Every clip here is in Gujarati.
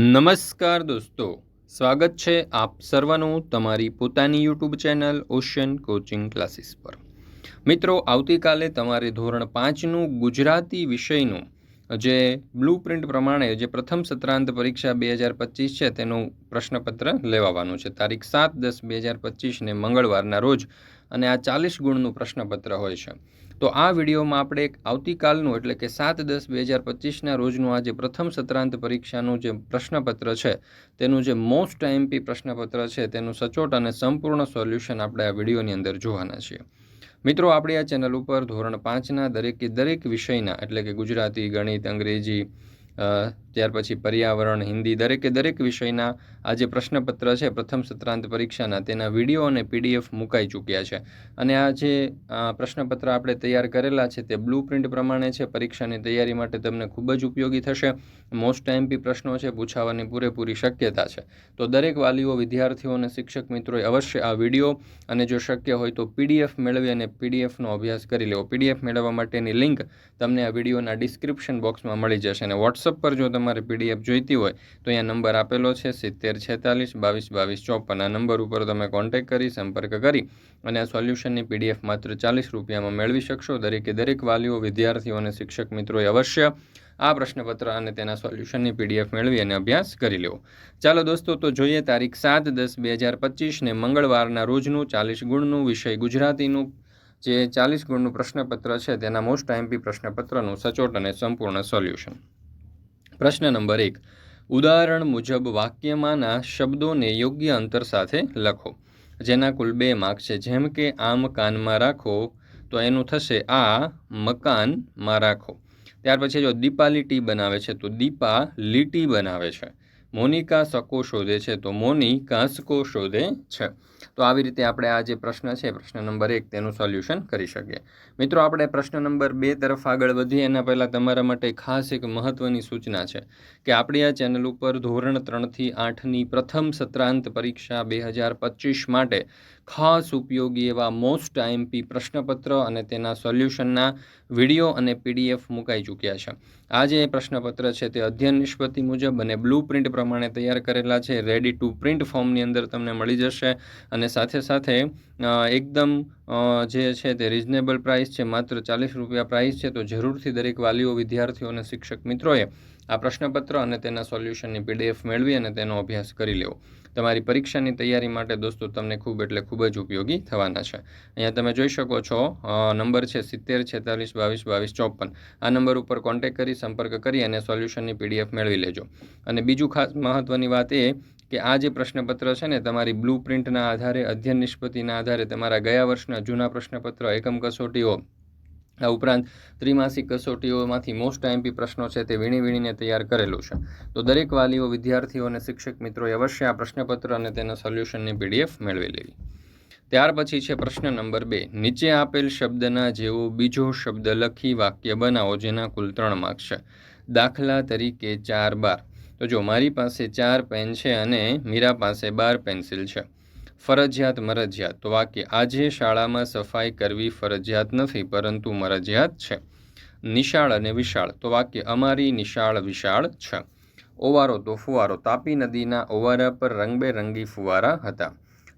નમસ્કાર દોસ્તો, સ્વાગત છે આપ સર્વનું તમારી પોતાની YouTube channel Ocean Coaching Classes પર. મિત્રો, આવતીકાલે તમારે ધોરણ પાંચનું ગુજરાતી વિષયનું, જે બ્લુ પ્રિન્ટ પ્રમાણે જે પ્રથમ સત્રાંત પરીક્ષા બે હજાર પચીસ છે, તેનું પ્રશ્નપત્ર લેવાવાનું છે. તારીખ સાત દસ બે હજાર પચીસને મંગળવારના રોજ અને આ ચાલીસ ગુણનું પ્રશ્નપત્ર હોય છે. તો આ વિડીયોમાં આપણે એક આવતીકાલનું એટલે કે સાત દસ બે હજાર પચીસના રોજનું આ જે પ્રથમ સત્રાંત પરીક્ષાનું જે પ્રશ્નપત્ર છે, તેનું જે મોસ્ટ એમપી પ્રશ્નપત્ર છે, તેનું સચોટ અને સંપૂર્ણ સોલ્યુશન આપણે આ વિડીયોની અંદર જોવાના છીએ. મિત્રો, આપણી આ ચેનલ ઉપર ધોરણ પાંચના દરેકે દરેક વિષયના એટલે કે ગુજરાતી, ગણિત, અંગ્રેજી ત્યાર પછી પર્યાવરણ, હિન્દી દરેકે દરેક વિષયના આ જે પ્રશ્નપત્ર છે, પ્રથમ સત્રાંત પરીક્ષાના. તેના વીડિયો અને પીડીએફ મુકાઈ ચૂક્યા છે. અને આ જે પ્રશ્નપત્ર આપણે તૈયાર કરેલા છે તે બ્લુ પ્રિન્ટ પ્રમાણે છે. પરીક્ષાની તૈયારી માટે તમને ખૂબ જ ઉપયોગી થશે. મોસ્ટ એમપી પ્રશ્નો છે, પૂછાવાની પૂરેપૂરી શક્યતા છે. તો દરેક વાલીઓ, વિદ્યાર્થીઓ અને શિક્ષક મિત્રોએ અવશ્ય આ વીડિયો અને જો શક્ય હોય તો પીડીએફ મેળવી અને પીડીએફનો અભ્યાસ કરી લેવો. પીડીએફ મેળવવા માટેની લિંક તમને આ વિડીયોના ડિસ્ક્રિપ્શન બોક્સમાં મળી જશે. અને વોટ્સઅપ પર જો તમારે પીડીએફ જોઈતી હોય, તો અહીંયા નંબર આપેલો છે સિત્તેર છેતાલીસ, બાવીસ બાવીસ, ચોપન. આ નંબર ઉપર તમે કોન્ટેક કરી, સંપર્ક કરી અને આ સોલ્યુશનની પીડીએફ માત્ર ચાલીસ રૂપિયામાં મેળવી શકશો. દરેકે દરેક વાલીઓ, વિદ્યાર્થીઓ અને શિક્ષક મિત્રોએ અવશ્ય આ પ્રશ્નપત્ર અને તેના સોલ્યુશનની પીડીએફ મેળવી અને અભ્યાસ કરી લેવો. ચાલો દોસ્તો, તો જોઈએ તારીખ સાત દસ બે હજાર પચીસને મંગળવારના રોજનું ચાલીસ ગુણનું વિષય ગુજરાતીનું. જે ચાલીસ ગુણનું પ્રશ્નપત્ર છે, તેના મોસ્ટ આઈએમપી પ્રશ્નપત્રનું સચોટ અને સંપૂર્ણ સોલ્યુશન પ્રશ્ન નંબર એક. ઉદાહરણ મુજબ વાક્યમાંના શબ્દોને યોગ્ય અંતર સાથે લખો, જેના કુલ બે માર્ક છે. જેમ કે, આમ કાનમાં રાખો તો એનું થશે આ, મકાનમાં રાખો. ત્યાર પછી જો દીપા લીટી બનાવે છે, તો દીપા લીટી બનાવે છે. મોનિકા સકો શોધે છે? તો મોની કાંસકો શોધે છે? તો આવી રીતે આપણે આ જે પ્રશ્ન છે, પ્રશ્ન નંબર એક, તેનું સોલ્યુશન કરી શકીએ. મિત્રો, આપણે પ્રશ્ન નંબર બે તરફ આગળ વધીએ. એના પહેલાં તમારા માટે ખાસ એક મહત્ત્વની સૂચના છે કે આપણી આ ચેનલ ઉપર ધોરણ ત્રણથી આઠની પ્રથમ સત્રાંત પરીક્ષા બે હજાર પચીસ માટે ખાસ ઉપયોગી એવા મોસ્ટ આઈએમપી પ્રશ્નપત્ર અને તેના સોલ્યુશનના વીડિયો અને પીડીએફ મુકાઈ ચૂક્યા છે. આ જે પ્રશ્નપત્ર છે તે અધ્યયન નિષ્પત્તિ મુજબ અને બ્લુ પ્રિન્ટ પ્રમાણે તૈયાર કરેલા છે. રેડી ટુ પ્રિન્ટ ફોર્મની અંદર તમને મળી જશે અને સાથે સાથે એકદમ જે છે તે રિઝનેબલ પ્રાઇસ છે, માત્ર ચાલીસ રૂપિયા પ્રાઇસ છે, તો જરૂરથી દરેક વાલીઓ, વિદ્યાર્થીઓ અને શિક્ષક મિત્રોએ આ પ્રશ્નપત્ર અને તેના સોલ્યુશનની પીડીએફ મેળવી અને તેનો અભ્યાસ કરી લેવો. તમારી પરીક્ષાની તૈયારી માટે દોસ્તો તમને ખૂબ એટલે ખૂબ જ ઉપયોગી થવાના છે. અહીંયા તમે જોઈ શકો છો નંબર છે સિત્તેર, છેતાલીસ, બાવીસ બાવીસ, ચોપન. આ નંબર ઉપર કોન્ટેક કરી, સંપર્ક કરી અને સોલ્યુશનની પીડીએફ મેળવી લેજો. અને બીજું ખાસ મહત્ત્વની વાત એ કે આ જે પ્રશ્નપત્ર છે ને, તમારી બ્લુ પ્રિન્ટના આધારે, અધ્યયન નિષ્પતિના આધારે તમારા ગયા વર્ષના જૂના પ્રશ્નપત્ર, એકમ કસોટીઓ આ ઉપરાંત ત્રિમાસિક કસોટીઓમાંથી મોસ્ટ આઈએમપી પ્રશ્નો છે તે વીણી વીણીને તૈયાર કરેલું છે. તો દરેક વાલીઓ, વિદ્યાર્થીઓ અને શિક્ષક મિત્રોએ અવશ્ય આ પ્રશ્નપત્ર અને તેના સોલ્યુશનની પીડીએફ મેળવી લેવી. ત્યાર પછી છે પ્રશ્ન નંબર બે. નીચે આપેલ શબ્દના જેવો બીજો શબ્દ લખી વાક્ય બનાવો જેના કુલ ત્રણ માર્ક છે. દાખલા તરીકે ચાર બાર. તો જો મારી પાસે ચાર પેન છે અને મીરા પાસે બાર પેન્સિલ છે ફરજિયાત મરજિયાત. તો વાક્ય, આજે શાળામાં સફાઈ કરવી ફરજિયાત નથી, પરંતુ મરજિયાત છે. નિશાળ અને વિશાળ. તો વાક્ય, અમારી નિશાળ વિશાળ છે. ઓવારો તો ફુવારો તાપી નદીના ઓવારા પર રંગબેરંગી ફુવારા હતા.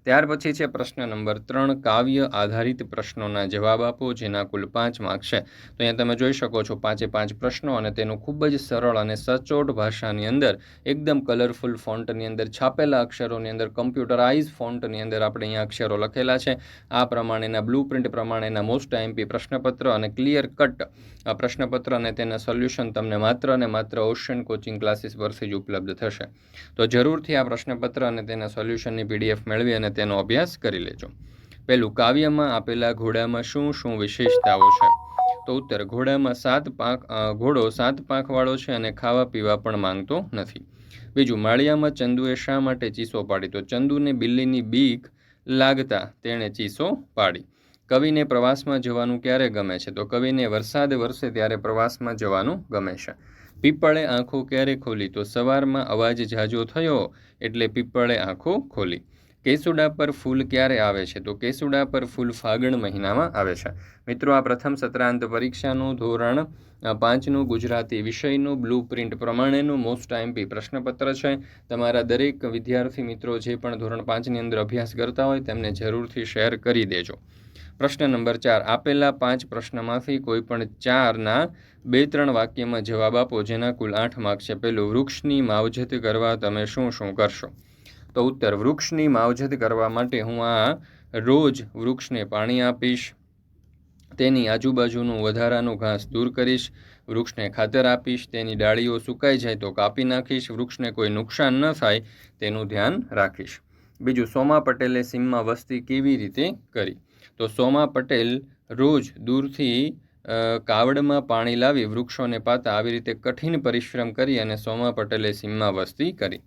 ત્યાર પછી છે પ્રશ્ન નંબર ત્રણ, કાવ્ય આધારિત પ્રશ્નોના જવાબ આપો, જેના કુલ પાંચ માર્ક છે. તો અહીંયા તમે જોઈ શકો છો પાંચે પાંચ પ્રશ્નો અને તેનું ખૂબ જ સરળ અને સચોટ ભાષાની અંદર, એકદમ કલરફુલ ફોન્ટની અંદર, છાપેલા અક્ષરોની અંદર કમ્પ્યુટરાઇઝ ફોન્ટની અંદર આપણે અહીંયા અક્ષરો લખેલા છે. આ પ્રમાણેના બ્લુ પ્રિન્ટ પ્રમાણેના મોસ્ટ આઈએમપી પ્રશ્નપત્ર અને ક્લિયર કટ પ્રશ્નપત્ર અને તેના સોલ્યુશન તમને માત્ર અને માત્ર ઓશિયન કોચિંગ ક્લાસીસ પરથી જ ઉપલબ્ધ થશે. તો જરૂરથી આ પ્રશ્નપત્ર અને તેના સોલ્યુશનની પીડીએફ મેળવી અને તેનો અભ્યાસ કરી લેજો. પહેલું, કાવ્યમાં આપેલા ઘોડામાં શું શું વિશેષતાઓ છે? તો ઉત્તર, ઘોડામાં સાત પાંખ ઘોડો સાત પાંખવાળો છે અને ખાવા પીવા પણ માંગતો નથી. બીજું, માળિયામાં ચંદુએ શા માટે ચીસો પાડી? તો ચંદુને બિલ્લીની બીક લાગતા તેણે ચીસો પાડી. કવિને પ્રવાસમાં જવાનું ક્યારે ગમે છે? તો કવિને વરસાદ વરસે ત્યારે પ્રવાસમાં જવાનું ગમે છે. પીપળે આંખો ક્યારે ખોલી? તો સવારમાં અવાજ ઝાઝો થયો એટલે પીપળે આંખો ખોલી. કેસુડા પર ફૂલ ક્યારે આવે છે? તો કેસુડા પર ફૂલ ફાગણ મહિનામાં આવે છે. મિત્રો, આ પ્રથમ સત્રાંત પરીક્ષાનું ધોરણ પાંચનું ગુજરાતી વિષયનું બ્લુ પ્રિન્ટ પ્રમાણેનું મોસ્ટ આઈએમપી પ્રશ્નપત્ર છે. તમારા દરેક વિદ્યાર્થી મિત્રો જે પણ ધોરણ પાંચની અંદર અભ્યાસ કરતા હોય તેમને જરૂરથી શેર કરી દેજો. પ્રશ્ન નંબર ચાર, આપેલા પાંચ પ્રશ્નમાંથી કોઈ પણ ચારના બે ત્રણ વાક્યમાં જવાબ આપો, જેના કુલ આઠ માર્ક છે. પેલું, વૃક્ષની માવજત કરવા તમે શું શું કરશો? તો ઉત્તર વૃક્ષની માવજત કરવા માટે હું આ રોજ વૃક્ષને પાણી આપીશ. તેની આજુબાજુનું વધારાનું ઘાસ દૂર કરીશ, વૃક્ષને ખાતર આપીશ, તેની ડાળીઓ સુકાઈ જાય તો કાપી નાખીશ, વૃક્ષને કોઈ નુકસાન ન થાય તેનું ધ્યાન રાખીશ. બીજું, સોમા પટેલે સીમમાં વસ્તી કેવી રીતે કરી? તો સોમા પટેલ રોજ દૂરથી કાવડમાં પાણી લાવી વૃક્ષોને પાતા આવી રીતે કઠિન પરિશ્રમ કરી અને સોમા પટેલે સીમમાં વસ્તી કરી.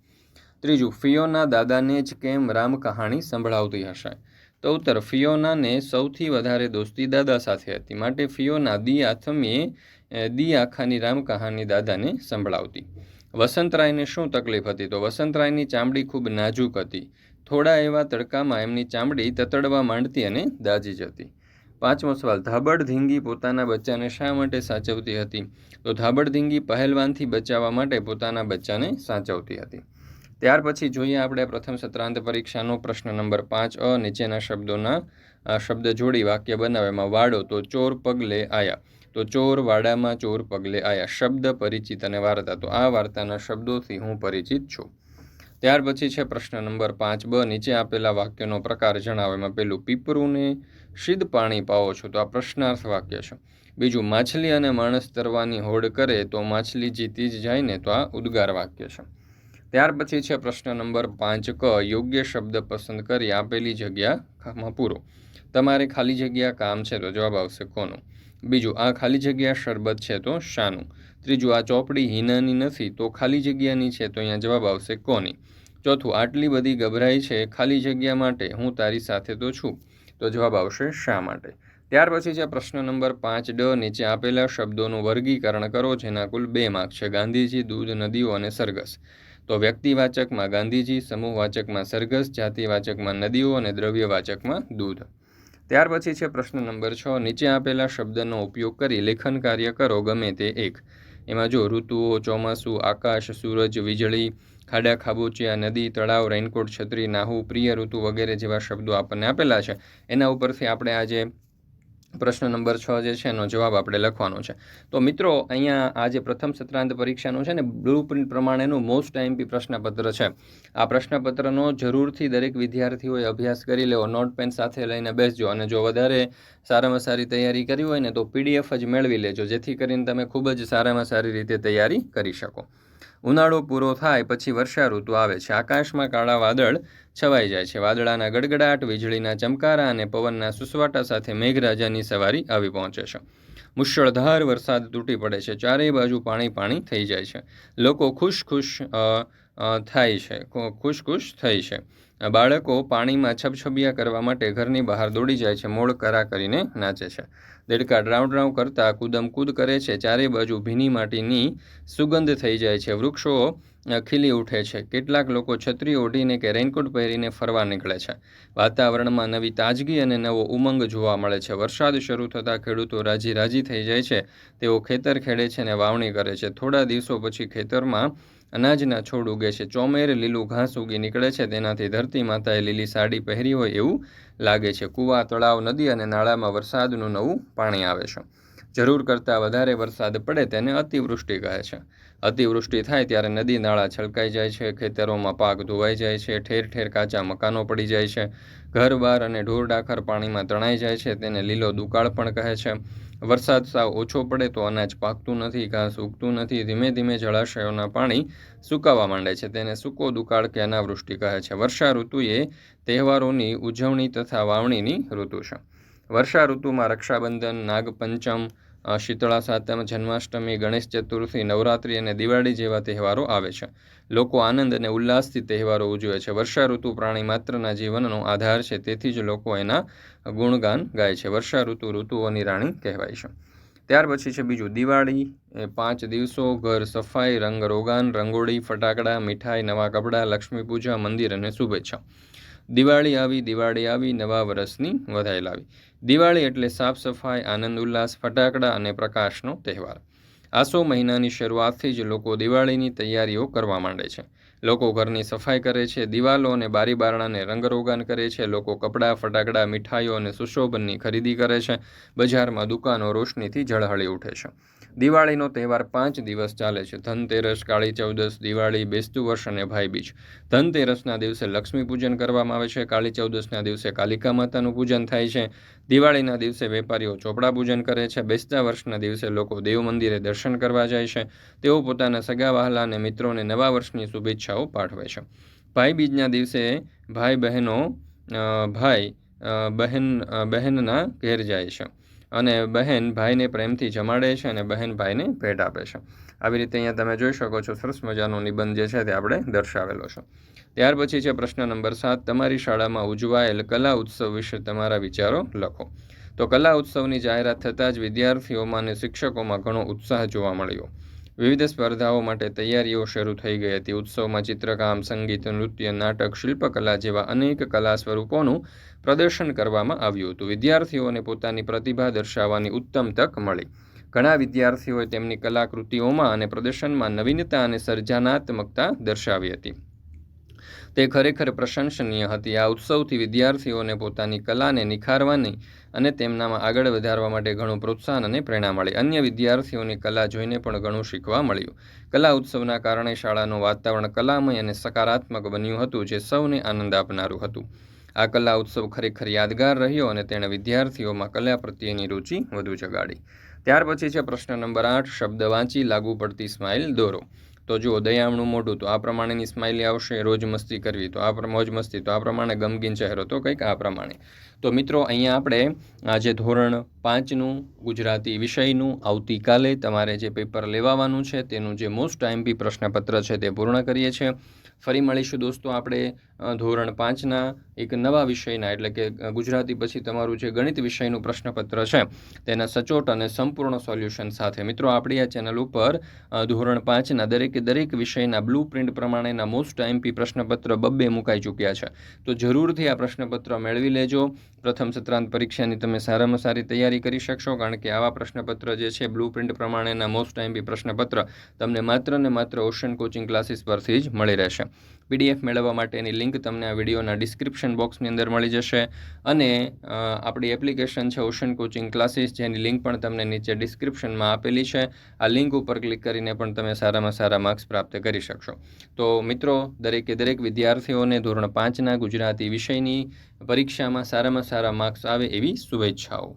ત્રીજું, ફિયોના દાદાને જ કેમ રામ કહાણી સંભળાવતી હશે? તો ઉત્તર, ફિયોનાને સૌથી વધારે દોસ્તી દાદા સાથે હતી. માટે ફિયોના દી આથમીએ દી આખાની રામ કહાની દાદાને સંભળાવતી. વસંતરાયને શું તકલીફ હતી? તો વસંતરાયની ચામડી ખૂબ નાજુક હતી. થોડા એવા તડકામાં એમની ચામડી તતડવા માંડતી અને દાજી જતી. પાંચમો સવાલ ધાબડ ધીંગી પોતાના બચ્ચાને શા માટે સાચવતી હતી? તો ધાબડ ધીંગી પહેલવાનથી બચાવવા માટે પોતાના બચ્ચાને સાચવતી હતી. ત્યાર પછી જોઈએ આપણે પ્રથમ સત્રાંત પરીક્ષાનો પ્રશ્ન નંબર પાંચ અ, નીચેના શબ્દોના શબ્દ જોડી વાક્ય બનાવવામાં વાડો તો ચોર પગલે આયા. તો ચોર વાડામાં ચોર પગલે આયા. શબ્દ પરિચિત અને વાર્તા. તો આ વાર્તાના શબ્દોથી હું પરિચિત છું. ત્યાર પછી છે પ્રશ્ન નંબર પાંચ બ, નીચે આપેલા વાક્યનો પ્રકાર જણાવો એમાં પેલું પીપરુને સિદ્ધ પાણી પાવો છો. તો આ પ્રશ્નાર્થ વાક્ય છે. બીજું, માછલી અને માણસ તરવાની હોડ કરે તો માછલી જીતી જ જાય ને તો આ ઉદ્ગાર વાક્ય છે. ત્યાર પછી છે પ્રશ્ન નંબર પાંચ, ક, યોગ્ય શબ્દ પસંદ કરી આપેલી જગ્યામાં પૂરો. તમારે ખાલી જગ્યા કામ છે તો જવાબ આવશે કોનું? બીજું, આ ખાલી જગ્યા શરબત છે તો શાનું? ત્રીજું, આ ચોપડી હિનાની નથી તો ખાલી જગ્યાની છે તો અહીંયા જવાબ આવશે કોની? ચોથું, આટલી બધી ગભરાઈ છે ખાલી જગ્યા માટે હું તારી સાથે તો છું. તો જવાબ આવશે શા માટે? ત્યાર પછી છે પ્રશ્ન નંબર પાંચ, ડ, નીચે આપેલા શબ્દોનું વર્ગીકરણ કરો જેના કુલ બે માર્ક છે. ગાંધીજી, દૂધ, નદીઓ અને સરઘસ. તો વ્યક્તિવાચકમાં ગાંધીજી, સમૂહવાચકમાં સરઘસ, જાતિવાચકમાં નદીઓ અને દ્રવ્યવાચકમાં દૂધ. ત્યાર પછી છે પ્રશ્ન નંબર છ. નીચે આપેલા શબ્દનો ઉપયોગ કરી લેખન કાર્ય કરો, ગમે તે એક. એમાં જો ઋતુઓ, ચોમાસું, આકાશ, સૂરજ, વીજળી, ખાડા, ખાબોચિયા, નદી, તળાવ, રેઇનકોટ, છત્રી, નાહુ, પ્રિય ઋતુ વગેરે જેવા શબ્દો આપણને આપેલા છે. એના ઉપરથી આપણે આજે પ્રશ્ન નંબર છ જે છે, એનો જવાબ આપણે લખવાનો છે. તો મિત્રો, અહીંયા આ જે પ્રથમ સત્રાંત પરીક્ષાનું છે ને બ્લુ પ્રિન્ટ પ્રમાણેનું મોસ્ટ આઈએમપી પ્રશ્નપત્ર છે. આ પ્રશ્નપત્રનો જરૂરથી દરેક વિદ્યાર્થીઓએ અભ્યાસ કરી લેવો, નોટ પેન સાથે લઈને બેસજો અને જો વધારે સારામાં સારી તૈયારી કરી હોય ને, તો પીડીએફ જ મેળવી લેજો, જેથી કરીને તમે ખૂબ જ સારામાં સારી રીતે તૈયારી કરી શકો. ઉનાળો પૂરો થાય પછી વર્ષા ઋતુ આવે છે. આકાશમાં કાળા વાદળ છવાઈ જાય છે. વાદળાના ગડગડાટ, વીજળીના ચમકારા અને પવનના સુસવાટા સાથે મેઘરાજાની સવારી આવી પહોંચે છે. મુશળધાર વરસાદ તૂટી પડે છે. ચારેય બાજુ પાણી પાણી થઈ જાય છે. લોકો ખુશ ખુશ થાય છે. ખુશ ખુશ થઈ છે. બાળકો પાણીમાં છબછબિયા કરવા માટે ઘરની બહાર દોડી જાય છે. મોડ કરા કરીને નાચે છે. દેડકા ડ્રાઉં ડ્રાઉં કરતા કુદમ કૂદ કરે છે, ચારે બાજુ ભીની માટીની સુગંધ થઈ જાય છે. વૃક્ષો ખીલી ઉઠે છે. કેટલાક લોકો છત્રી ઓઢીને કે રેનકોટ પહેરીને ફરવા નીકળે છે. વાતાવરણમાં નવી તાજગી અને નવો ઉમંગ જોવા મળે છે. વરસાદ શરૂ થતાં ખેડૂતો રાજી રાજી થઈ જાય છે. તેઓ ખેતર ખેડે છે અને વાવણી કરે છે. થોડા દિવસો પછી ખેતરમાં અનાજના છોડ ઉગે છે. ચોમેર, લીલું ઘાસ ઉગી નીકળે છે. તેનાથી ધરતી માતાએ લીલી સાડી પહેરી હોય એવું લાગે છે. કૂવા, તળાવ, નદી અને નાળામાં વરસાદનું નવું પાણી આવે છે. જરૂર કરતાં વધારે વરસાદ પડે તેને અતિવૃષ્ટિ કહે છે. અતિવૃષ્ટિ થાય ત્યારે નદી, નાળા છલકાઈ જાય છે. ખેતરોમાં પાક ધોવાઈ જાય છે. ઠેર ઠેર કાચા મકાનો પડી જાય છે. ઘર, બાર અને ઢોર ડાખર પાણીમાં તણાઈ જાય છે. તેને લીલો દુકાળ પણ કહે છે. વરસાદ સાવ ઓછો પડે તો અનાજ પાકતું નથી, ઘાસ ઉગતું નથી, ધીમે ધીમે જળાશયોના પાણી સુકાવા માંડે છે. તેને સૂકો દુકાળ કે અનાવૃષ્ટિ કહે છે. વર્ષા ઋતુ એ તહેવારોની ઉજવણી તથા વાવણીની ઋતુ છે. વર્ષા ઋતુમાં રક્ષાબંધન, નાગપંચમ શીતળા સાતમ જન્માષ્ટમી, ગણેશ ચતુર્થી, નવરાત્રિ અને દિવાળી જેવા તહેવારો આવે છે. લોકો આનંદ અને ઉલ્લાસથી તહેવારો ઉજવે છે. વર્ષા ઋતુ પ્રાણી માત્રના જીવનનો આધાર છે. તેથી જ લોકો એના ગુણગાન ગાય છે. વર્ષા ઋતુ ઋતુઓની રાણી કહેવાય છે. ત્યાર પછી છે બીજું દિવાળી. એ પાંચ દિવસો ઘર સફાઈ, રંગ રોગાન, રંગોળી, ફટાકડા, મીઠાઈ, નવા કપડાં, લક્ષ્મી પૂજા, મંદિર અને શુભેચ્છા. દિવાળી આવી દિવાળી આવી, નવા વર્ષની વધાઈ લાવી દિવાળી એટલે સાફ સફાઈ, આનંદ, ઉલ્લાસ, ફટાકડા અને પ્રકાશનો તહેવાર. આસો મહિનાની શરૂઆતથી જ લોકો દિવાળીની તૈયારીઓ કરવા માંડે છે. લોકો ઘરની સફાઈ કરે છે, દિવાલો અને બારી બારણાને રંગરોગાન કરે છે, લોકો કપડાં, ફટાકડા, મીઠાઈઓ અને સુશોભનની ખરીદી કરે છે, બજારમાં દુકાનો રોશનીથી ઝળહળી ઉઠે છે. દિવાળીનો તહેવાર પાંચ દિવસ ચાલે છે. ધનતેરસ, કાળી ચૌદસ, દિવાળી, બેસતું વર્ષ અને ભાઈબીજ ધનતેરસના દિવસે લક્ષ્મી પૂજન કરવામાં આવે છે. કાળી ચૌદસના દિવસે કાલિકા માતાનું પૂજન થાય છે. દિવાળીના દિવસે વેપારીઓ ચોપડા પૂજન કરે છે. બેસતા વર્ષના દિવસે લોકો દેવ મંદિરે દર્શન કરવા જાય છે. તેઓ પોતાના સગા, વહાલા અને મિત્રોને નવા વર્ષની શુભેચ્છાઓ પાઠવે છે. ભાઈબીજના દિવસે ભાઈ બહેનો ભાઈ બહેન બહેનના ઘેર જાય છે. અને બહેન ભાઈને પ્રેમથી જમાડે છે અને બહેન ભાઈને ભેટ આપે છે. આવી રીતે અહીંયા તમે જોઈ શકો છો, સરસ મજાનો નિબંધ જે છે તે આપણે દર્શાવેલો છે. ત્યાર પછી છે પ્રશ્ન નંબર સાત, તમારી શાળામાં ઉજવાયેલ કલા ઉત્સવ વિશે તમારા વિચારો લખો. તો કલા ઉત્સવની જાહેરાત થતાં જ વિદ્યાર્થીઓમાં અને શિક્ષકોમાં ઘણો ઉત્સાહ જોવા મળ્યો. વિવિધ સ્પર્ધાઓ માટે તૈયારીઓ શરૂ થઈ ગઈ હતી. ઉત્સવમાં ચિત્રકામ, સંગીત, નૃત્ય, નાટક, શિલ્પકલા જેવા અનેક કલા સ્વરૂપોનું પ્રદર્શન કરવામાં આવ્યું હતું. વિદ્યાર્થીઓને પોતાની પ્રતિભા દર્શાવવાની ઉત્તમ તક મળી. ઘણા વિદ્યાર્થીઓએ તેમની કલાકૃતિઓમાં અને પ્રદર્શનમાં નવીનતા અને સર્જનાત્મકતા દર્શાવી હતી. તે ખરેખર પ્રશંસનીય હતી. આ ઉત્સવથી વિદ્યાર્થીઓને પોતાની કલાને નિખારવાની અને તેમનામાં આગળ વધારવા માટે ઘણું પ્રોત્સાહન અને પ્રેરણા મળી. અન્ય વિદ્યાર્થીઓની કલા જોઈને પણ ઘણું શીખવા મળ્યું. કલા ઉત્સવના કારણે શાળાનું વાતાવરણ કલામય અને સકારાત્મક બન્યું હતું, જે સૌને આનંદ આપનારું હતું. આ કલા ઉત્સવ ખરેખર યાદગાર રહ્યો અને તેણે વિદ્યાર્થીઓમાં કલા પ્રત્યેની રુચિ વધુ જગાડી. ત્યાર પછી છે પ્રશ્ન નંબર આઠ, શબ્દ વાંચી લાગુ પડતી સ્માઇલ દોરો. તો જુઓ, દયામણું મોઢું તો આ પ્રમાણેની સ્માઇલી આવશે, રોજ મસ્તી કરવી તો આ મોજ મસ્તી તો આ પ્રમાણે ગમગીન ચહેરો તો કંઈક આ પ્રમાણે. તો મિત્રો, અહીંયા આપણે આજે ધોરણ પાંચનું ગુજરાતી વિષયનું આવતીકાલે તમારે જે પેપર લેવાવાનું છે તેનું જે મોસ્ટ આઈએમપી પ્રશ્નપત્ર છે તે પૂર્ણ કરીએ છીએ. ફરી મળીશું દોસ્તો, આપણે ધોરણ પાંચના એક નવા વિષયના, એટલે કે ગુજરાતી પછી તમારું જે ગણિત વિષયનું પ્રશ્નપત્ર છે, તેના સચોટ અને સંપૂર્ણ સોલ્યુશન સાથે. મિત્રો, આપણી આ ચેનલ ઉપર ધોરણ પાંચના દરેકે દરેક વિષયના બ્લુ પ્રિન્ટ પ્રમાણેના મોસ્ટ એમપી પ્રશ્નપત્ર બબ્બે મુકાઈ ચૂક્યા છે. તો જરૂરથી આ પ્રશ્નપત્ર મેળવી લેજો. પ્રથમ સત્રાંત પરીક્ષાની તમે સારામાં સારી તૈયારી કરી શકશો, કારણ કે આવા પ્રશ્નપત્ર જે છે, બ્લુ પ્રિન્ટ પ્રમાણેના મોસ્ટ એમપી પ્રશ્નપત્ર તમને માત્ર ને માત્ર ઓશન કોચિંગ ક્લાસીસ પરથી જ મળી રહેશે. પીડીએફ મેળવવા માટેની લિંક તમને આ વિડીયોના ડિસ્ક્રિપ્શન બોક્સની અંદર મળી જશે. અને આપણી એપ્લિકેશન છે ઓશન કોચિંગ ક્લાસીસ જેની લિંક પણ તમને નીચે ડિસ્ક્રિપ્શનમાં આપેલી છે. આ લિંક ઉપર ક્લિક કરીને પણ તમે સારામાં સારા માર્ક્સ પ્રાપ્ત કરી શકશો. તો મિત્રો, દરેકે દરેક વિદ્યાર્થીઓને ધોરણ પાંચના ગુજરાતી વિષયની પરીક્ષામાં સારામાં સારા માર્ક્સ આવે એવી શુભેચ્છાઓ.